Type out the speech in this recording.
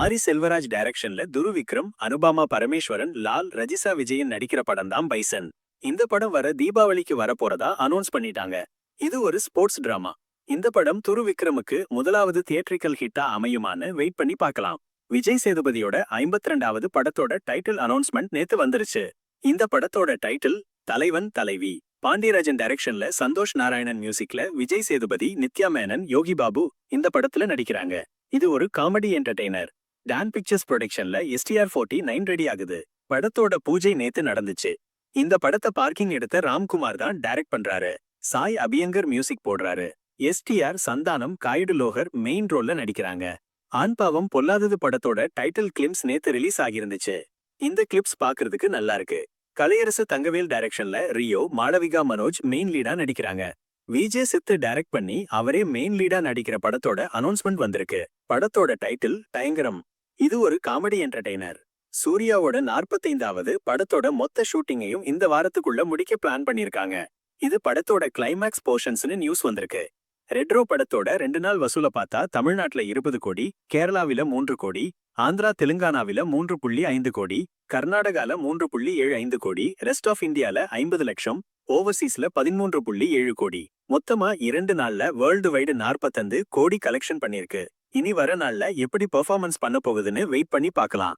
மாரி செல்வராஜ் டைரக்ஷன்ல துரு விக்ரம் அனுபாமா பரமேஸ்வரன் லால் ரஜிசா விஜயன் நடிக்கிற படம் தான் பைசன். இந்த படம் வர தீபாவளிக்கு வரப்போறதா அனௌன்ஸ் பண்ணிட்டாங்க. இது ஒரு ஸ்போர்ட்ஸ் டிராமா. இந்த படம் துரு விக்ரமுக்கு முதலாவது தியேட்ரிக்கல் ஹிட்டா அமையுமான்னு வெயிட் பண்ணி பார்க்கலாம். விஜய் சேதுபதியோட ஐம்பத்தி ரெண்டாவது படத்தோட டைட்டில் அனௌன்ஸ்மெண்ட் நேத்து வந்துருச்சு. இந்த படத்தோட டைட்டில் தலைவன் தலைவி. பாண்டியராஜன் டைரக்ஷன்ல சந்தோஷ் நாராயணன் மியூசிக்ல விஜய் சேதுபதி நித்யா மேனன் யோகி பாபு இந்த படத்துல நடிக்கிறாங்க. இது ஒரு காமெடி என்டர்டெய்னர். டான் பிக்சர்ஸ் ப்ரொடக்ஷன்ல எஸ்டிஆர் ஃபோர்ட்டி நைன் ரெடி ஆகுது. படத்தோட பூஜை நேத்து நடந்துச்சு. இந்த படத்தை பார்க்கிங் எடுத்த ராம்குமார் தான் டைரக்ட் பண்றாரு. சாய் அபியங்கர் மியூசிக் போடுறாரு. எஸ்டிஆர் சந்தானம் காயுடு லோகர் மெயின் ரோல்ல நடிக்கிறாங்க. ஆண் பாவம் பொல்லாதது படத்தோட டைட்டில் கிளிப்ஸ் நேத்து ரிலீஸ் ஆகியிருந்துச்சு இந்த கிளிப்ஸ் பாக்குறதுக்கு நல்லா இருக்கு. கலையரசு தங்கவேல் டைரக்ஷன்ல ரியோ மாளவிகா மனோஜ் மெயின் லீடா நடிக்கிறாங்க. விஜய் சித்து டைரக்ட் பண்ணி அவரே மெயின் லீடா நடிக்கிற படத்தோட அனௌன்ஸ்மெண்ட் வந்திருக்கு. படத்தோட டைட்டில் பயங்கரம் இது ஒரு காமெடி என்டர்டெய்னர் சூர்யாவோட நாற்பத்தைந்தாவது படத்தோட மொத்த ஷூட்டிங்கையும் இந்த வாரத்துக்குள்ள முடிக்க பிளான் பண்ணிருக்காங்க. இது படத்தோட கிளைமேக்ஸ் போர்ஷன்ஸ்னு நியூஸ் வந்திருக்கு. ரெட்ரோ படத்தோட ரெண்டு நாள் வசூலை பார்த்தா தமிழ்நாட்டுல இருபது கோடி கேரளாவில மூன்று கோடி ஆந்திரா தெலுங்கானாவில மூன்று புள்ளி ஐந்து கோடி கர்நாடகால மூன்று புள்ளி ஏழு ஐந்து கோடி ரெஸ்ட் ஆஃப் இந்தியால ஐம்பது லட்சம் ஓவர்சீஸ்ல பதிமூன்று புள்ளி ஏழு கோடி. மொத்தமா இரண்டு நாள்ல வேர்ல்டு வைடு நாற்பத்தந்து கோடி கலெக்ஷன் பண்ணிருக்கு. இனி வர நாள்ல எப்படி பெர்ஃபார்மன்ஸ் பண்ண போகுதுன்னு வெயிட் பண்ணி பார்க்கலாம்.